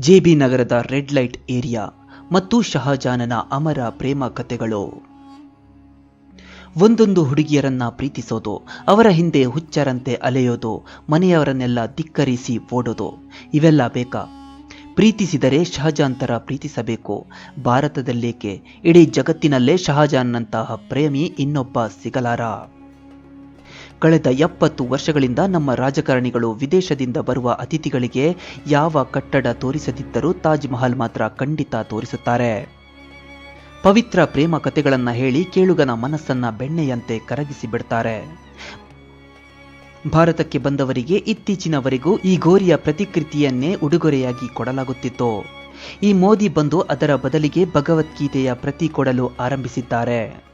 JB ನಗರದ red light area ಮತ್ತು ಶಹಜಾನನ ಅಮರ ಪ್ರೇಮ ಕಥೆಗಳು ಒಂದೊಂದು ಹುಡುಗಿಯರನ್ನ ಪ್ರೀತಿಸೋದು, ಅವರ ಹಿಂದೆ ಹುಚ್ಚರಂತೆ ಅಲೆಯೋದು, ಮನೆಯವರನ್ನೆಲ್ಲ ಧಿಕ್ಕರಿಸಿ ಓಡೋದು, ಇವೆಲ್ಲ ಬೇಕಾ? ಪ್ರೀತಿಸಿದರೆ ಶಹಜಾನ್ ತರ ಪ್ರೀತಿಸಬೇಕು. ಭಾರತದಲ್ಲೇಕೆ? ಇಡೀ ಜಗತ್ತಿನಲ್ಲೇ ಶಹಜಾನ್ನಂತಹ ಪ್ರೇಮಿ ಇನ್ನೊಬ್ಬ ಸಿಗಲಾರ. ಕಳೆದ ಎಪ್ಪತ್ತು ವರ್ಷಗಳಿಂದ ನಮ್ಮ ರಾಜಕಾರಣಿಗಳು ವಿದೇಶದಿಂದ ಬರುವ ಅತಿಥಿಗಳಿಗೆ ಯಾವ ಕಟ್ಟಡ ತೋರಿಸದಿದ್ದರೂ ತಾಜ್ ಮಹಲ್ ಮಾತ್ರ ಖಂಡಿತ ತೋರಿಸುತ್ತಾರೆ. ಪವಿತ್ರ ಪ್ರೇಮ ಕಥೆಗಳನ್ನು ಹೇಳಿ ಕೇಳುಗನ ಮನಸ್ಸನ್ನ ಬೆಣ್ಣೆಯಂತೆ ಕರಗಿಸಿ ಬಿಡ್ತಾರೆ. ಭಾರತಕ್ಕೆ ಬಂದವರಿಗೆ ಇತ್ತೀಚಿನವರೆಗೂ ಈ ಗೋರಿಯ ಪ್ರತಿಕೃತಿಯನ್ನೇ ಉಡುಗೊರೆಯಾಗಿ ಕೊಡಲಾಗುತ್ತಿತ್ತು. ಈ ಮೋದಿ ಬಂದು ಅದರ ಬದಲಿಗೆ ಭಗವದ್ಗೀತೆಯ ಪ್ರತಿ ಕೊಡಲು ಆರಂಭಿಸಿದ್ದಾರೆ.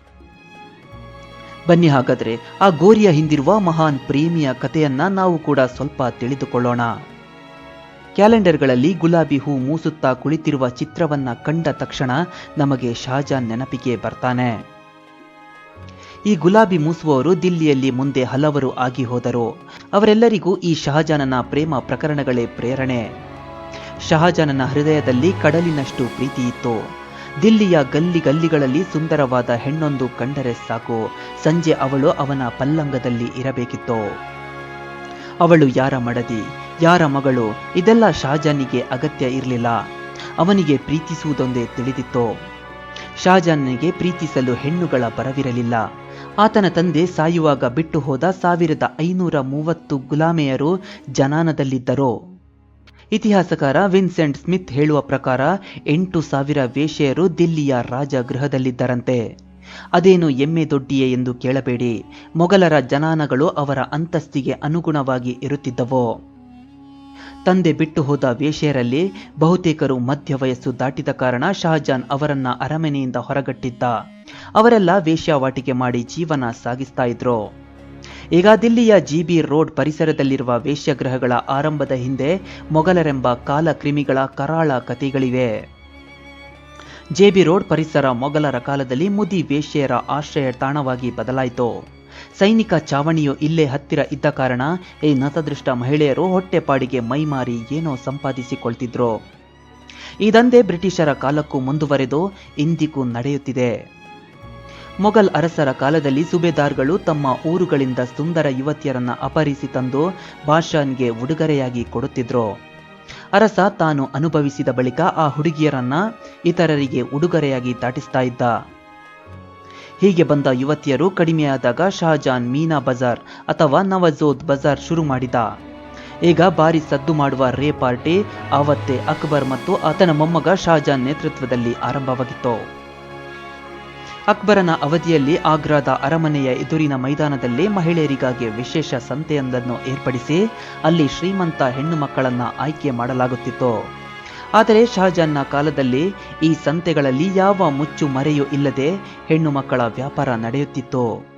ಬನ್ನಿ ಹಾಗಾದ್ರೆ, ಆ ಗೋರಿಯ ಹಿಂದಿರುವ ಮಹಾನ್ ಪ್ರೇಮಿಯ ಕಥೆಯನ್ನ ನಾವು ಕೂಡ ಸ್ವಲ್ಪ ತಿಳಿದುಕೊಳ್ಳೋಣ. ಕ್ಯಾಲೆಂಡರ್ಗಳಲ್ಲಿ ಗುಲಾಬಿ ಹೂ ಮೂಸುತ್ತಾ ಕುಳಿತಿರುವ ಚಿತ್ರವನ್ನ ಕಂಡ ತಕ್ಷಣ ನಮಗೆ ಶಹಜಾನ್ ನೆನಪಿಗೆ ಬರ್ತಾನೆ. ಈ ಗುಲಾಬಿ ಮೂಸುವವರು ದಿಲ್ಲಿಯಲ್ಲಿ ಮುಂದೆ ಹಲವರು ಆಗಿ ಹೋದರು. ಅವರೆಲ್ಲರಿಗೂ ಈ ಶಹಜಾನನ ಪ್ರೇಮ ಪ್ರಕರಣಗಳೇ ಪ್ರೇರಣೆ. ಶಹಜಾನನ ಹೃದಯದಲ್ಲಿ ಕಡಲಿನಷ್ಟು ಪ್ರೀತಿ ಇತ್ತು. ದಿಲ್ಲಿಯ ಗಲ್ಲಿ ಗಲ್ಲಿಗಳಲ್ಲಿ ಸುಂದರವಾದ ಹೆಣ್ಣೊಂದು ಕಂಡರೆ ಸಾಕು. ಸಂಜೆ ಅವಳು ಅವನ ಪಲ್ಲಂಗದಲ್ಲಿ ಇರಬೇಕಿತ್ತು. ಅವಳು ಯಾರ ಮಡದಿ, ಯಾರ ಮಗಳು, ಇದೆಲ್ಲ ಶಾಜಾನಿಗೆ ಅಗತ್ಯ ಇರಲಿಲ್ಲ. ಅವನಿಗೆ ಪ್ರೀತಿಸುವುದೊಂದೇ ತಿಳಿದಿತ್ತು. ಶಾಜಾನಿಗೆ ಪ್ರೀತಿಸಲು ಹೆಣ್ಣುಗಳ ಬರವಿರಲಿಲ್ಲ. ಆತನ ತಂದೆ ಸಾಯುವಾಗ ಬಿಟ್ಟು ಹೋದ ಸಾವಿರದ ಐನೂರ ಮೂವತ್ತು ಗುಲಾಮೆಯರು ಜನಾನದಲ್ಲಿದ್ದರು. ಇತಿಹಾಸಕಾರ ವಿನ್ಸೆಂಟ್ ಸ್ಮಿತ್ ಹೇಳುವ ಪ್ರಕಾರ ಎಂಟು ಸಾವಿರ ವೇಶ್ಯೆಯರು ದಿಲ್ಲಿಯ ರಾಜಗೃಹದಲ್ಲಿದ್ದರಂತೆ. ಅದೇನು ಎಮ್ಮೆ ದೊಡ್ಡಿಯೇ ಎಂದು ಕೇಳಬೇಡಿ. ಮೊಘಲರ ಜನಾನಗಳು ಅವರ ಅಂತಸ್ತಿಗೆ ಅನುಗುಣವಾಗಿ ಇರುತ್ತಿದ್ದವು. ತಂದೆ ಬಿಟ್ಟು ಹೋದ ವೇಶ್ಯೆಯರಲ್ಲಿ ಬಹುತೇಕರು ಮಧ್ಯ ವಯಸ್ಸು ದಾಟಿದ ಕಾರಣ ಶಹಜಾನ್ ಅವರನ್ನ ಅರಮನೆಯಿಂದ ಹೊರಗಟ್ಟಿದ್ದ. ಅವರೆಲ್ಲ ವೇಶ್ಯಾವಾಟಿಕೆ ಮಾಡಿ ಜೀವನ ಸಾಗಿಸ್ತಾ ಇದ್ರು. ಈಗ ದಿಲ್ಲಿಯ ಜಿಬಿ ರೋಡ್ ಪರಿಸರದಲ್ಲಿರುವ ವೇಶ್ಯಗ್ರಹಗಳ ಆರಂಭದ ಹಿಂದೆ ಮೊಘಲರೆಂಬ ಕಾಲಕ್ರಿಮಿಗಳ ಕರಾಳ ಕಥೆಗಳಿವೆ. ಜೆಬಿ ರೋಡ್ ಪರಿಸರ ಮೊಘಲರ ಕಾಲದಲ್ಲಿ ಮುದಿ ವೇಶ್ಯರ ಆಶ್ರಯ ತಾಣವಾಗಿ ಬದಲಾಯಿತು. ಸೈನಿಕ ಚಾವಣಿಯು ಇಲ್ಲೇ ಹತ್ತಿರ ಇದ್ದ ಕಾರಣ ಈ ನತದೃಷ್ಟ ಮಹಿಳೆಯರು ಹೊಟ್ಟೆಪಾಡಿಗೆ ಮೈಮಾರಿ ಏನೋ ಸಂಪಾದಿಸಿಕೊಳ್ತಿದ್ರು. ಇದಂದೇ ಬ್ರಿಟಿಷರ ಕಾಲಕ್ಕೂ ಮುಂದುವರೆದು ಇಂದಿಗೂ ನಡೆಯುತ್ತಿದೆ. ಮೊಘಲ್ ಅರಸರ ಕಾಲದಲ್ಲಿ ಸುಬೇದಾರ್ಗಳು ತಮ್ಮ ಊರುಗಳಿಂದ ಸುಂದರ ಯುವತಿಯರನ್ನ ಅಪಹರಿಸಿ ತಂದು ಬಾಷಾನ್ಗೆ ಉಡುಗೊರೆಯಾಗಿ ಕೊಡುತ್ತಿದ್ರು. ಅರಸ ತಾನು ಅನುಭವಿಸಿದ ಬಳಿಕ ಆ ಹುಡುಗಿಯರನ್ನ ಇತರರಿಗೆ ಉಡುಗೊರೆಯಾಗಿ ದಾಟಿಸ್ತಾ ಇದ್ದ. ಹೀಗೆ ಬಂದ ಯುವತಿಯರು ಕಡಿಮೆಯಾದಾಗ ಶಹಜಾನ್ ಮೀನಾ ಬಜಾರ್ ಅಥವಾ ನವಜೋದ್ ಬಜಾರ್ ಶುರು ಮಾಡಿದ. ಈಗ ಬಾರಿ ಸದ್ದು ಮಾಡುವ ರೇ ಪಾರ್ಟಿ, ಆವತ್ತೇ ಅಕ್ಬರ್ ಮತ್ತು ಆತನ ಮೊಮ್ಮಗ ಶಹಜಾನ್ ನೇತೃತ್ವದಲ್ಲಿ ಆರಂಭವಾಗಿತ್ತು. ಅಕ್ಬರನ ಅವಧಿಯಲ್ಲಿ ಆಗ್ರಾದ ಅರಮನೆಯ ಎದುರಿನ ಮೈದಾನದಲ್ಲಿ ಮಹಿಳೆಯರಿಗಾಗಿ ವಿಶೇಷ ಸಂತೆಯೊಂದನ್ನು ಏರ್ಪಡಿಸಿ ಅಲ್ಲಿ ಶ್ರೀಮಂತ ಹೆಣ್ಣು ಮಕ್ಕಳನ್ನ ಆಯ್ಕೆ ಮಾಡಲಾಗುತ್ತಿತ್ತು. ಆದರೆ ಶಹಜಾನ್ನ ಕಾಲದಲ್ಲಿ ಈ ಸಂತೆಗಳಲ್ಲಿ ಯಾವ ಮುಚ್ಚು ಮರೆಯೂ ಇಲ್ಲದೆ ಹೆಣ್ಣು ಮಕ್ಕಳ ವ್ಯಾಪಾರ ನಡೆಯುತ್ತಿತ್ತು.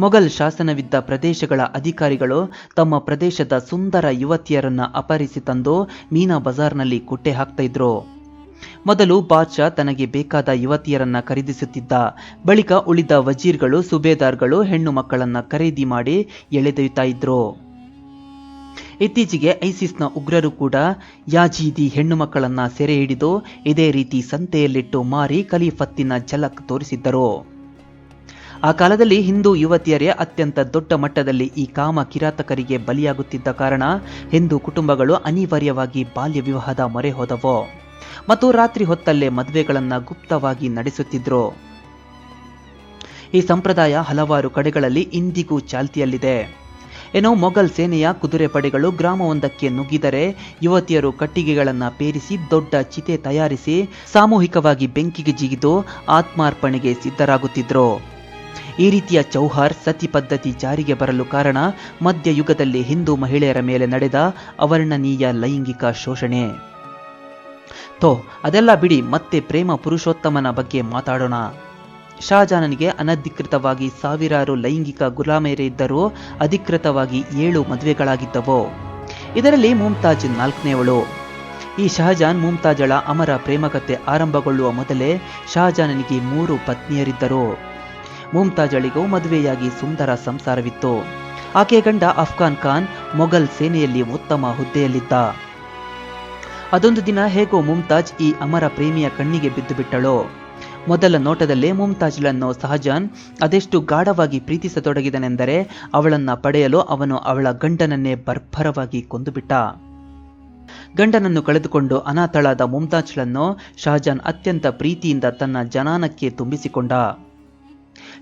ಮೊಘಲ್ ಶಾಸನವಿದ್ದ ಪ್ರದೇಶಗಳ ಅಧಿಕಾರಿಗಳು ತಮ್ಮ ಪ್ರದೇಶದ ಸುಂದರ ಯುವತಿಯರನ್ನ ಅಪಹರಿಸಿ ತಂದು ಮೀನಾ ಬಜಾರ್ನಲ್ಲಿ ಕುಟ್ಟೆ ಹಾಕ್ತಾ ಇದ್ರು. ಮೊದಲು ಬಾದ್ಶಾ ತನಗೆ ಬೇಕಾದ ಯುವತಿಯರನ್ನ ಖರೀದಿಸುತ್ತಿದ್ದ. ಬಳಿಕ ಉಳಿದ ವಜೀರ್ಗಳು, ಸುಬೇದಾರ್ಗಳು, ಹೆಣ್ಣು ಮಕ್ಕಳನ್ನ ಖರೀದಿ ಮಾಡಿ ಎಳೆದೊಯ್ತಾ ಇದ್ರು. ಇತ್ತೀಚೆಗೆ ಐಸಿಸ್ನ ಉಗ್ರರು ಕೂಡ ಯಾಜೀದಿ ಹೆಣ್ಣು ಮಕ್ಕಳನ್ನ ಸೆರೆ ಹಿಡಿದು ಇದೇ ರೀತಿ ಸಂತೆಯಲ್ಲಿಟ್ಟು ಮಾರಿ ಖಲೀಫತ್ತಿನ ಝಲಕ್ ತೋರಿಸಿದ್ದರು. ಆ ಕಾಲದಲ್ಲಿ ಹಿಂದೂ ಯುವತಿಯರೇ ಅತ್ಯಂತ ದೊಡ್ಡ ಮಟ್ಟದಲ್ಲಿ ಈ ಕಾಮ ಕಿರಾತಕರಿಗೆ ಬಲಿಯಾಗುತ್ತಿದ್ದ ಕಾರಣ ಹಿಂದೂ ಕುಟುಂಬಗಳು ಅನಿವಾರ್ಯವಾಗಿ ಬಾಲ್ಯ ವಿವಾಹದ ಮೊರೆ ಹೋದವು. ಮತ್ತು ರಾತ್ರಿ ಹೊತ್ತಲ್ಲೇ ಮದುವೆಗಳನ್ನು ಗುಪ್ತವಾಗಿ ನಡೆಸುತ್ತಿದ್ರು. ಈ ಸಂಪ್ರದಾಯ ಹಲವಾರು ಕಡೆಗಳಲ್ಲಿ ಇಂದಿಗೂ ಚಾಲ್ತಿಯಲ್ಲಿದೆ. ಏನೋ ಮೊಘಲ್ ಸೇನೆಯ ಕುದುರೆ ಪಡೆಗಳು ಗ್ರಾಮವೊಂದಕ್ಕೆ ನುಗ್ಗಿದರೆ ಯುವತಿಯರು ಕಟ್ಟಿಗೆಗಳನ್ನು ಪೇರಿಸಿ ದೊಡ್ಡ ಚಿತೆ ತಯಾರಿಸಿ ಸಾಮೂಹಿಕವಾಗಿ ಬೆಂಕಿಗೆ ಜಿಗಿದು ಆತ್ಮಾರ್ಪಣೆಗೆ ಸಿದ್ಧರಾಗುತ್ತಿದ್ರು. ಈ ರೀತಿಯ ಚೌಹಾರ್ ಸತಿ ಪದ್ಧತಿ ಜಾರಿಗೆ ಬರಲು ಕಾರಣ ಮಧ್ಯಯುಗದಲ್ಲಿ ಹಿಂದೂ ಮಹಿಳೆಯರ ಮೇಲೆ ನಡೆದ ಅವರ್ಣನೀಯ ಲೈಂಗಿಕ ಶೋಷಣೆ. ಥೋ ಅದೆಲ್ಲ ಬಿಡಿ, ಮತ್ತೆ ಪ್ರೇಮ ಪುರುಷೋತ್ತಮನ ಬಗ್ಗೆ ಮಾತಾಡೋಣ. ಶಾಜಾನನಿಗೆ ಅನಧಿಕೃತವಾಗಿ ಸಾವಿರಾರು ಲೈಂಗಿಕ ಗುಲಾಮೆಯರಿದ್ದರೂ ಅಧಿಕೃತವಾಗಿ ಏಳು ಮದುವೆಗಳಾಗಿದ್ದವು. ಇದರಲ್ಲಿ ಮುಮ್ತಾಜ್ ನಾಲ್ಕನೇವಳು. ಈ ಶಹಜಾನ್ ಮುಮ್ತಾಜಳ ಅಮರ ಪ್ರೇಮಕತೆ ಆರಂಭಗೊಳ್ಳುವ ಮೊದಲೇ ಶಹಜಾನನಿಗೆ ಮೂರು ಪತ್ನಿಯರಿದ್ದರು. ಮುಮ್ತಾಜಳಿಗೂ ಮದುವೆಯಾಗಿ ಸುಂದರ ಸಂಸಾರವಿತ್ತು. ಆಕೆ ಗಂಡ ಅಫ್ಘಾನ್ ಖಾನ್ ಮೊಘಲ್ ಸೇನೆಯಲ್ಲಿ ಉತ್ತಮ ಹುದ್ದೆಯಲ್ಲಿದ್ದ. ಅದೊಂದು ದಿನ ಹೇಗೋ ಮುಮ್ತಾಜ್ ಈ ಅಮರ ಪ್ರೇಮಿಯ ಕಣ್ಣಿಗೆ ಬಿದ್ದು ಬಿಟ್ಟಳು. ಮೊದಲ ನೋಟದಲ್ಲೇ ಮುಮ್ತಾಜ್ಳನ್ನು ಸಹಜಾನ್ ಅದೆಷ್ಟು ಗಾಢವಾಗಿ ಪ್ರೀತಿಸತೊಡಗಿದನೆಂದರೆ ಅವಳನ್ನ ಪಡೆಯಲು ಅವನು ಅವಳ ಗಂಡನನ್ನೇ ಬರ್ಭರವಾಗಿ ಕೊಂದುಬಿಟ್ಟ. ಗಂಡನನ್ನು ಕಳೆದುಕೊಂಡು ಅನಾಥಳಾದ ಮುಮ್ತಾಜ್ಳನ್ನು ಶಹಜಾನ್ ಅತ್ಯಂತ ಪ್ರೀತಿಯಿಂದ ತನ್ನ ಜನಾನಕ್ಕೆ ತುಂಬಿಸಿಕೊಂಡ.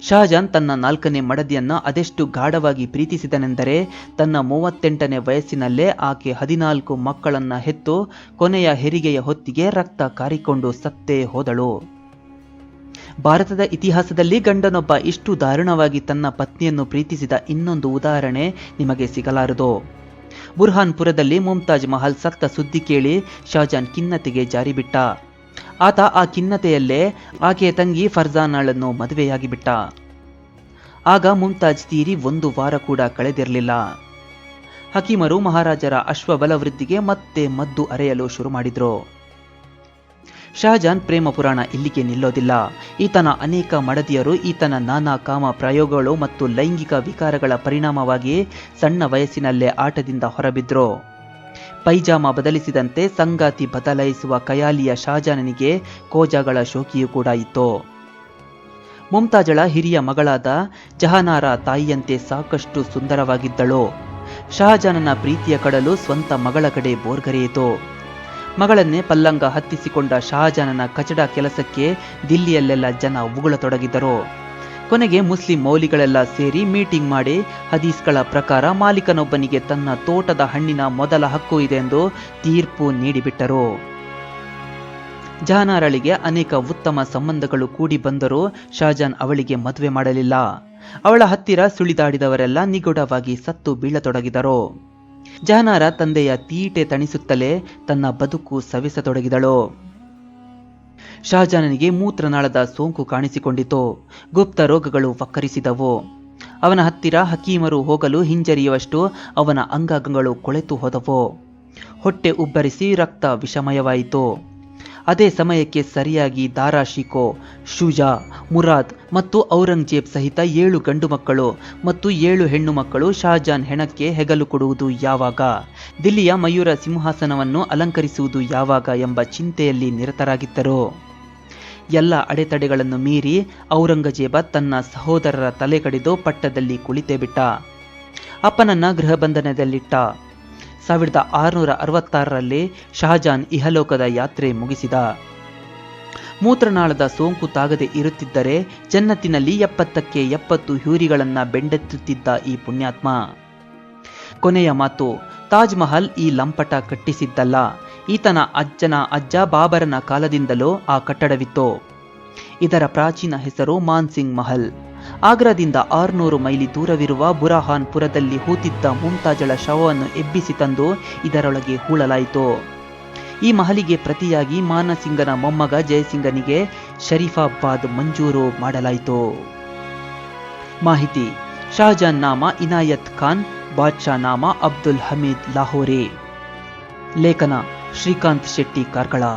ಶಹಜಾನ್ ತನ್ನ ನಾಲ್ಕನೇ ಮಡದಿಯನ್ನ ಅದೆಷ್ಟು ಗಾಢವಾಗಿ ಪ್ರೀತಿಸಿದನೆಂದರೆ, ತನ್ನ ಮೂವತ್ತೆಂಟನೇ ವಯಸ್ಸಿನಲ್ಲೇ ಆಕೆ ಹದಿನಾಲ್ಕು ಮಕ್ಕಳನ್ನ ಹೆತ್ತು ಕೊನೆಯ ಹೆರಿಗೆಯ ಹೊತ್ತಿಗೆ ರಕ್ತ ಕಾರಿಕೊಂಡು ಸತ್ತೇ ಹೋದಳು. ಭಾರತದ ಇತಿಹಾಸದಲ್ಲಿ ಗಂಡನೊಬ್ಬ ಇಷ್ಟು ದಾರುಣವಾಗಿ ತನ್ನ ಪತ್ನಿಯನ್ನು ಪ್ರೀತಿಸಿದ ಇನ್ನೊಂದು ಉದಾಹರಣೆ ನಿಮಗೆ ಸಿಗಲಾರದು. ಬುರ್ಹಾನ್ಪುರದಲ್ಲಿ ಮುಮ್ತಾಜ್ ಮಹಲ್ ಸತ್ತ ಸುದ್ದಿ ಕೇಳಿ ಶಹಜಾನ್ ಖಿನ್ನತೆಗೆ ಜಾರಿಬಿಟ್ಟ. ಆತ ಆ ಖಿನ್ನತೆಯಲ್ಲೇ ಆಕೆಯ ತಂಗಿ ಫರ್ಜಾನಾಳನ್ನು ಮದುವೆಯಾಗಿ ಬಿಟ್ಟ. ಆಗ ಮುಮ್ತಾಜ್ ತೀರಿ ಒಂದು ವಾರ ಕೂಡ ಕಳೆದಿರಲಿಲ್ಲ. ಹಕೀಮರು ಮಹಾರಾಜರ ಅಶ್ವಬಲ ವೃದ್ಧಿಗೆ ಮತ್ತೆ ಮದ್ದು ಅರೆಯಲು ಶುರು ಮಾಡಿದ್ರು. ಶಹಜಾನ್ ಪ್ರೇಮ ಪುರಾಣ ಇಲ್ಲಿಗೆ ನಿಲ್ಲೋದಿಲ್ಲ. ಈತನ ಅನೇಕ ಮಡದಿಯರು ಈತನ ನಾನಾ ಕಾಮ ಪ್ರಯೋಗಗಳು ಮತ್ತು ಲೈಂಗಿಕ ವಿಕಾರಗಳ ಪರಿಣಾಮವಾಗಿ ಸಣ್ಣ ವಯಸ್ಸಿನಲ್ಲೇ ಆಟದಿಂದ ಹೊರಬಿದ್ರು. ಪೈಜಾಮ ಬದಲಿಸಿದಂತೆ ಸಂಗಾತಿ ಬದಲಾಯಿಸುವ ಕಯಾಲಿಯ ಶಾಜಾನನಿಗೆ ಕೋಜಾಗಳ ಶೋಕಿಯೂ ಕೂಡ ಇತ್ತು. ಮುಮ್ತಾಜಳ ಹಿರಿಯ ಮಗಳಾದ ಜಹಾನಾರ ತಾಯಿಯಂತೆ ಸಾಕಷ್ಟು ಸುಂದರವಾಗಿದ್ದಳು. ಶಹಜಾನನ ಪ್ರೀತಿಯ ಕಡಲು ಸ್ವಂತ ಮಗಳ ಕಡೆ ಬೋರ್ಗರೆಯಿತು. ಮಗಳನ್ನೇ ಪಲ್ಲಂಗ ಹತ್ತಿಸಿಕೊಂಡ ಶಹಜಾನನ ಕಚಡ ಕೆಲಸಕ್ಕೆ ದಿಲ್ಲಿಯಲ್ಲೆಲ್ಲ ಜನ ಉಗುಳತೊಡಗಿದರು. ಕೊನೆಗೆ ಮುಸ್ಲಿಂ ಮೌಲಿಗಳೆಲ್ಲ ಸೇರಿ ಮೀಟಿಂಗ್ ಮಾಡಿ ಹದೀಸ್ಗಳ ಪ್ರಕಾರ ಮಾಲೀಕನೊಬ್ಬನಿಗೆ ತನ್ನ ತೋಟದ ಹಣ್ಣಿನ ಮೊದಲ ಹಕ್ಕು ಇದೆ ಎಂದು ತೀರ್ಪು ನೀಡಿಬಿಟ್ಟರು. ಜಹಾನಾರಳಿಗೆ ಅನೇಕ ಉತ್ತಮ ಸಂಬಂಧಗಳು ಕೂಡಿ ಬಂದರೂ ಶಾಜಾನ್ ಅವಳಿಗೆ ಮದುವೆ ಮಾಡಲಿಲ್ಲ. ಅವಳ ಹತ್ತಿರ ಸುಳಿದಾಡಿದವರೆಲ್ಲ ನಿಗೂಢವಾಗಿ ಸತ್ತು ಬೀಳತೊಡಗಿದರು. ಜಹನಾರ ತಂದೆಯ ತೀಟೆ ತಣಿಸುತ್ತಲೇ ತನ್ನ ಬದುಕು ಸವಿಸತೊಡಗಿದಳು. ಶಹಜಾನನಿಗೆ ಮೂತ್ರನಾಳದ ಸೋಂಕು ಕಾಣಿಸಿಕೊಂಡಿತು. ಗುಪ್ತ ರೋಗಗಳು ವಕ್ಕರಿಸಿದವು. ಅವನ ಹತ್ತಿರ ಹಕೀಮರು ಹೋಗಲು ಹಿಂಜರಿಯುವಷ್ಟು ಅವನ ಅಂಗಾಂಗಗಳು ಕೊಳೆತು ಹೋದವು. ಹೊಟ್ಟೆ ಉಬ್ಬರಿಸಿ ರಕ್ತ ವಿಷಮಯವಾಯಿತು. ಅದೇ ಸಮಯಕ್ಕೆ ಸರಿಯಾಗಿ ದಾರಾ ಶಿಕೋ, ಶುಜಾ, ಮುರಾದ್ ಮತ್ತು ಔರಂಗಜೇಬ್ ಸಹಿತ ಏಳು ಗಂಡು ಮಕ್ಕಳು ಮತ್ತು ಏಳು ಹೆಣ್ಣು ಮಕ್ಕಳು ಶಹಜಾನ್ ಹೆಣಕ್ಕೆ ಹೆಗಲು ಕೊಡುವುದು ಯಾವಾಗ, ದಿಲ್ಲಿಯ ಮಯೂರ ಸಿಂಹಾಸನವನ್ನು ಅಲಂಕರಿಸುವುದು ಯಾವಾಗ ಎಂಬ ಚಿಂತೆಯಲ್ಲಿ ನಿರತರಾಗಿದ್ದರು. ಎಲ್ಲ ಅಡೆತಡೆಗಳನ್ನು ಮೀರಿ ಔರಂಗಜೇಬ ತನ್ನ ಸಹೋದರರ ತಲೆ ಕಡಿದು ಪಟ್ಟದಲ್ಲಿ ಕುಳಿತೇ ಬಿಟ್ಟ. ಅಪ್ಪನನ್ನ ಗೃಹಬಂಧನದಲ್ಲಿಟ್ಟ. ಸಾವಿರದ ಆರುನೂರ ಅರವತ್ತಾರರಲ್ಲಿ ಶಹಜಾನ್ ಇಹಲೋಕದ ಯಾತ್ರೆ ಮುಗಿಸಿದ. ಮೂತ್ರನಾಳದ ಸೋಂಕು ತಾಗದೆ ಇರುತ್ತಿದ್ದರೆ ಜನ್ನತ್ತಿನಲ್ಲಿ ಎಪ್ಪತ್ತಕ್ಕೆ ಎಪ್ಪತ್ತು ಹ್ಯೂರಿಗಳನ್ನ ಬೆಂಡೆತ್ತುತ್ತಿದ್ದ ಈ ಪುಣ್ಯಾತ್ಮ. ಕೊನೆಯ ಮಾತು, ತಾಜ್ ಮಹಲ್ ಈ ಲಂಪಟ ಕಟ್ಟಿಸಿದ್ದಲ್ಲ. ಈತನ ಅಜ್ಜನ ಅಜ್ಜ ಬಾಬರನ ಕಾಲದಿಂದಲೋ ಆ ಕಟ್ಟಡವಿತ್ತು. ಇದರ ಪ್ರಾಚೀನ ಹೆಸರು ಮಾನ್ಸಿಂಗ್ ಮಹಲ್. ಆಗ್ರಾದಿಂದ ಆರುನೂರು ಮೈಲಿ ದೂರವಿರುವ ಬುರಹಾನ್ಪುರದಲ್ಲಿ ಹೂತಿದ್ದ ಮುಮ್ತಾಜಳ ಶವವನ್ನು ಎಬ್ಬಿಸಿ ತಂದು ಇದರೊಳಗೆ ಹೂಳಲಾಯಿತು. ಈ ಮಹಲಿಗೆ ಪ್ರತಿಯಾಗಿ ಮಾನಸಿಂಗನ ಮೊಮ್ಮಗ ಜಯಸಿಂಗನಿಗೆ ಶರೀಫಾಬಾದ್ ಮಂಜೂರು ಮಾಡಲಾಯಿತು. ಮಾಹಿತಿ ಶಹಜಾನ್ ನಾಮ ಇನಾಯತ್ ಖಾನ್, ಬಾದ್ಶಾ ನಾಮ ಅಬ್ದುಲ್ ಹಮೀದ್ ಲಾಹೋರಿ. ಲೇಖನ ஸ்ரீகாந்த் ஷெட்டி கார்கலா.